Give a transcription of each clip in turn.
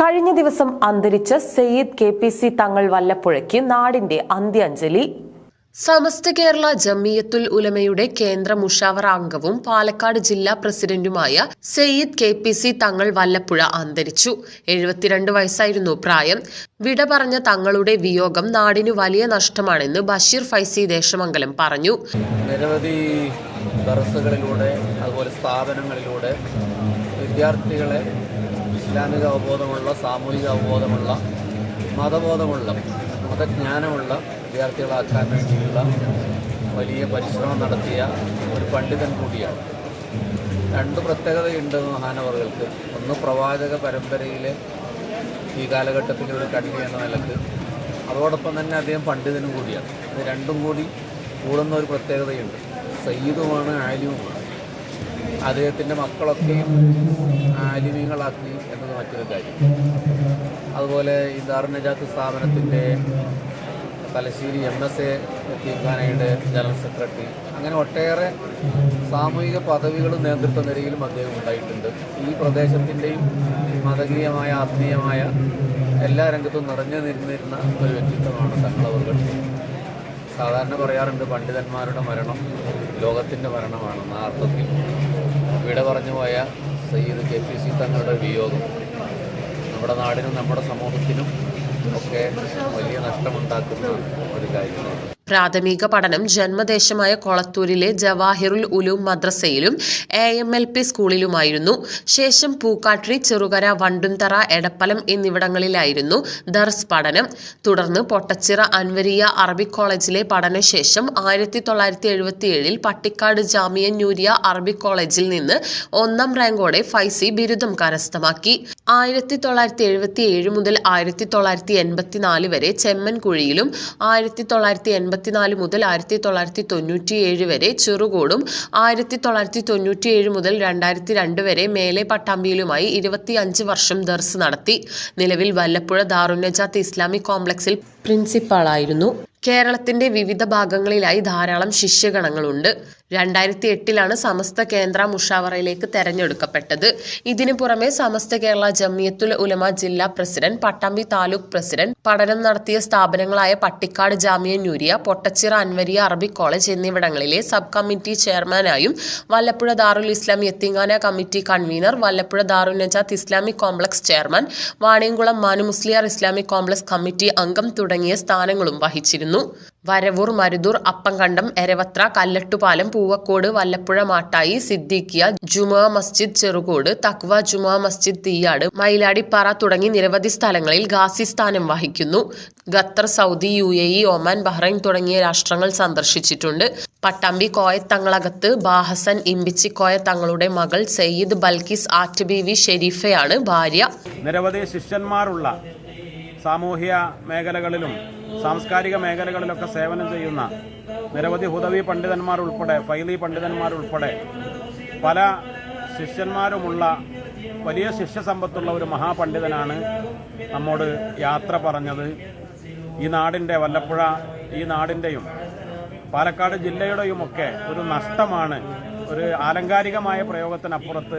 കഴിഞ്ഞ ദിവസം അന്തരിച്ച സയ്യിദ് കെ പി സി തങ്ങൾ വല്ലപ്പുഴയ്ക്ക് നാടിന്റെ അന്ത്യാഞ്ജലി. സമസ്ത കേരള ജമിയത്തുൽ ഉലമയുടെ കേന്ദ്ര മുഷാവറ അംഗവും പാലക്കാട് ജില്ലാ പ്രസിഡന്റുമായ സയ്യിദ് കെ പി സി തങ്ങൾ വല്ലപ്പുഴ അന്തരിച്ചു. എഴുപത്തിരണ്ട് വയസ്സായിരുന്നു പ്രായം. വിട പറഞ്ഞ തങ്ങളുടെ വിയോഗം നാടിന് വലിയ നഷ്ടമാണെന്ന് ബഷീർ ഫൈസി ദേശമംഗലം പറഞ്ഞു. നിരവധി ദർസകളിലൂടെ അതുപോലെ സ്ഥാപനങ്ങളിലൂടെ വിദ്യാർത്ഥികളെ ഇസ്ലാമിക അവബോധമുള്ള സാമൂഹിക അവബോധമുള്ള മതബോധമുള്ള മതജ്ഞാനമുള്ള വിദ്യാർത്ഥികളാക്കാൻ വേണ്ടിയുള്ള വലിയ പരിശ്രമം നടത്തിയ ഒരു പണ്ഡിതൻ കൂടിയാണ്. രണ്ട് പ്രത്യേകതയുണ്ട് മഹാനവറുകൾക്ക്. ഒന്ന് പ്രവാചക പരമ്പരയിലെ ഈ കാലഘട്ടത്തിലെ ഒരു കണ്ണി എന്ന നിലയ്ക്ക്. അതോടൊപ്പം തന്നെ അദ്ദേഹം പണ്ഡിതനും കൂടിയാണ്. ഇത് രണ്ടും കൂടി കൂടുന്ന ഒരു പ്രത്യേകതയുണ്ട്. സയ്യിദുമാണ് ആലിയുമാണ് അദ്ദേഹത്തിന്റെ മക്കളൊക്കെയും വിഷയങ്ങളാക്കി എന്നത് മറ്റൊരു കാര്യം. അതുപോലെ ഈ ദാറുനജാത്ത് സ്ഥാപനത്തിന്റെ തലശ്ശേരി എം എസ് എ തീഖാനയുടെ ജനറൽ സെക്രട്ടറി അങ്ങനെ ഒട്ടേറെ സാമൂഹിക പദവികളും നേതൃത്വ നിരയിലും അദ്ദേഹം ഉണ്ടായിട്ടുണ്ട്. ഈ പ്രദേശത്തിന്റെയും മതകീയമായ ആത്മീയമായ എല്ലാ രംഗത്തും നിറഞ്ഞു നിന്നിരുന്ന ഒരു വ്യക്തിത്വമാണ് തങ്ങളവറുകൾ സാധാരണ പറയാറുണ്ട് പണ്ഡിതന്മാരുടെ മരണം ലോകത്തിന്റെ മരണമാണെന്ന അർത്ഥത്തിൽ. ഇവിടെ പറഞ്ഞു പോയ സയ്യിദ് കെ പി സി തങ്ങളുടെ വിയോഗം. നമ്മുടെ നാടിനും നമ്മുടെ സമൂഹത്തിനും ഒക്കെ വലിയ നഷ്ടമുണ്ടാക്കുന്ന ഒരു കാര്യമാണ്. പ്രാഥമിക പഠനം ജന്മദേശമായ കൊളത്തൂരിലെ ജവാഹിറുൽ ഉലൂം മദ്രസയിലും എ എം എൽ പി സ്കൂളിലുമായിരുന്നു. ശേഷം പൂക്കാട്രി ചെറുകര വണ്ടുംതറ എടപ്പലം എന്നിവിടങ്ങളിലായിരുന്നു ദർസ് പഠനം. തുടർന്ന് പൊട്ടച്ചിറ അൻവരിയ അറബിക് കോളേജിലെ പഠനശേഷം ആയിരത്തി തൊള്ളായിരത്തി എഴുപത്തിയേഴിൽ പട്ടിക്കാട് ജാമിയ ന്യൂരിയ അറബിക് കോളേജിൽ നിന്ന് ഒന്നാം റാങ്കോടെ ഫൈസി ബിരുദം കരസ്ഥമാക്കി. ആയിരത്തി തൊള്ളായിരത്തി എഴുപത്തി ഏഴ് മുതൽ ആയിരത്തി തൊള്ളായിരത്തി എൺപത്തിനാല് വരെ ചെമ്മൻകുഴിയിലും ആയിരത്തി തൊള്ളായിരത്തി എൺപത്തിനാല് മുതൽ ആയിരത്തി തൊള്ളായിരത്തി തൊണ്ണൂറ്റി ഏഴ് വരെ ചെറുകോടും ആയിരത്തി തൊള്ളായിരത്തി തൊണ്ണൂറ്റി ഏഴ് മുതൽ രണ്ടായിരത്തി രണ്ട് വരെ മേലെ പട്ടാമ്പിയിലുമായി ഇരുപത്തി അഞ്ച് വർഷം ദർസ് നടത്തി. നിലവിൽ വല്ലപ്പുഴ ദാറുന്നജാത്ത് ഇസ്ലാമിക് കോംപ്ലക്സിൽ പ്രിൻസിപ്പാളായിരുന്നു. കേരളത്തിന്റെ വിവിധ ഭാഗങ്ങളിലായി ധാരാളം ശിഷ്യഗണങ്ങളുണ്ട്. രണ്ടായിരത്തി എട്ടിലാണ് സമസ്ത കേന്ദ്ര മുഷാവറയിലേക്ക് തെരഞ്ഞെടുക്കപ്പെട്ടത്. ഇതിനു പുറമെ സമസ്ത കേരള ജമിയത്തുൽ ഉലമ ജില്ലാ പ്രസിഡന്റ് പട്ടാമ്പി താലൂക്ക് പ്രസിഡന്റ് പഠനം നടത്തിയ സ്ഥാപനങ്ങളായ പട്ടിക്കാട് ജാമിയ ന്യൂരിയ പൊട്ടച്ചിറ അൻവരിയ അറബിക് കോളേജ് എന്നിവിടങ്ങളിലെ സബ് കമ്മിറ്റി ചെയർമാനായും Vallappuzha Darul Islam യത്തിങ്ങാന committee convener Vallappuzha Darul Najath Islamic complex chairman Vaniyamkulam Manu Musliyar Islamic complex committee അംഗം തുടങ്ങിയ സ്ഥാനങ്ങളും വഹിച്ചിരുന്നു. വരവൂർ മരുതൂർ അപ്പങ്കണ്ടം എരവത്ര കല്ലട്ടുപാലം പൂവക്കോട് വല്ലപ്പുഴ മാട്ടായി സിദ്ദീഖിയ ജുമാ മസ്ജിദ് ചെറുകോട് തക്വ ജുമാ മസ്ജിദ് തീയാട് മയിലാടിപ്പാറ തുടങ്ങി നിരവധി സ്ഥലങ്ങളിൽ ഗാസി സ്ഥാനം വഹിക്കുന്നു. Qatar Saudi U A E Oman Bahrain തുടങ്ങിയ രാഷ്ട്രങ്ങൾ സന്ദർശിച്ചിട്ടുണ്ട്. പട്ടാമ്പി കോയത്തങ്ങളകത്ത് ബാഹസൻ ഇമ്പിച്ചി കോയ തങ്ങളുടെ മകൾ സയ്യിദ് ബൽക്കിസ് ആറ്റ് ബീവി ഷെരീഫയാണ് ഭാര്യ. നിരവധി ശിഷ്യന്മാരുള്ള സാമൂഹ്യ മേഖലകളിലും സാംസ്കാരിക മേഖലകളിലൊക്കെ സേവനം ചെയ്യുന്ന നിരവധി ഹുദവി പണ്ഡിതന്മാർ ഉൾപ്പെടെ ഫൈലി പണ്ഡിതന്മാർ ഉൾപ്പെടെ പല ശിഷ്യന്മാരുമുള്ള വലിയ ശിഷ്യസമ്പത്തുള്ള ഒരു മഹാപണ്ഡിതനാണ് നമ്മോട് യാത്ര പറഞ്ഞത്. ഈ നാടിന്റെ വല്ലപ്പുഴ ഈ നാടിന്റെയും പാലക്കാട് ജില്ലയുടെയുമൊക്കെ ഒരു നഷ്ടമാണ് ഒരു ആലങ്കാരികമായ പ്രയോഗത്തിനപ്പുറത്ത്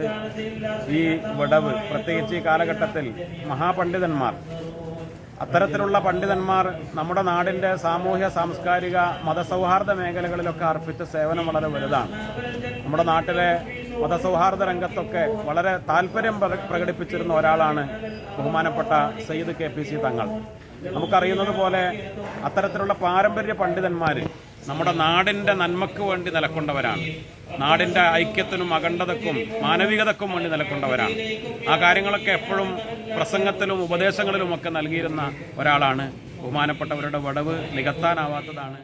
ഈ വിടവ്. പ്രത്യേകിച്ച് ഈ കാലഘട്ടത്തിൽ മഹാപണ്ഡിതന്മാർ അത്തരത്തിലുള്ള പണ്ഡിതന്മാർ നമ്മുടെ നാടിന്റെ സാമൂഹ്യ സാംസ്കാരിക മതസൗഹാർദ്ദ മേഖലകളിലൊക്കെ അർപ്പിച്ച സേവനം വളരെ വലുതാണ്. നമ്മുടെ നാട്ടിലെ മതസൗഹാർദ്ദ രംഗത്തൊക്കെ വളരെ താല്പര്യം പ്ര- പ്രകടിപ്പിച്ചിരുന്ന ഒരാളാണ് ബഹുമാനപ്പെട്ട സയ്യിദ് കെ പി സി തങ്ങൾ. നമുക്കറിയുന്നത് പോലെ അത്തരത്തിലുള്ള പാരമ്പര്യ പണ്ഡിതന്മാർ നമ്മുടെ നാടിന്റെ നന്മയ്ക്ക് വേണ്ടി നിലക്കൊണ്ടവരാണ്. നാടിന്റെ ഐക്യത്തിനും അഖണ്ഡതക്കും മാനവികതക്കും വേണ്ടി നിലക്കൊണ്ടവരാണ്. ആ കാര്യങ്ങളൊക്കെ എപ്പോഴും പ്രസംഗത്തിലും ഉപദേശങ്ങളിലുമൊക്കെ നൽകിയിരുന്ന ഒരാളാണ്. ബഹുമാനപ്പെട്ടവരുടെ വടവ് നികത്താനാവാത്തതാണ്.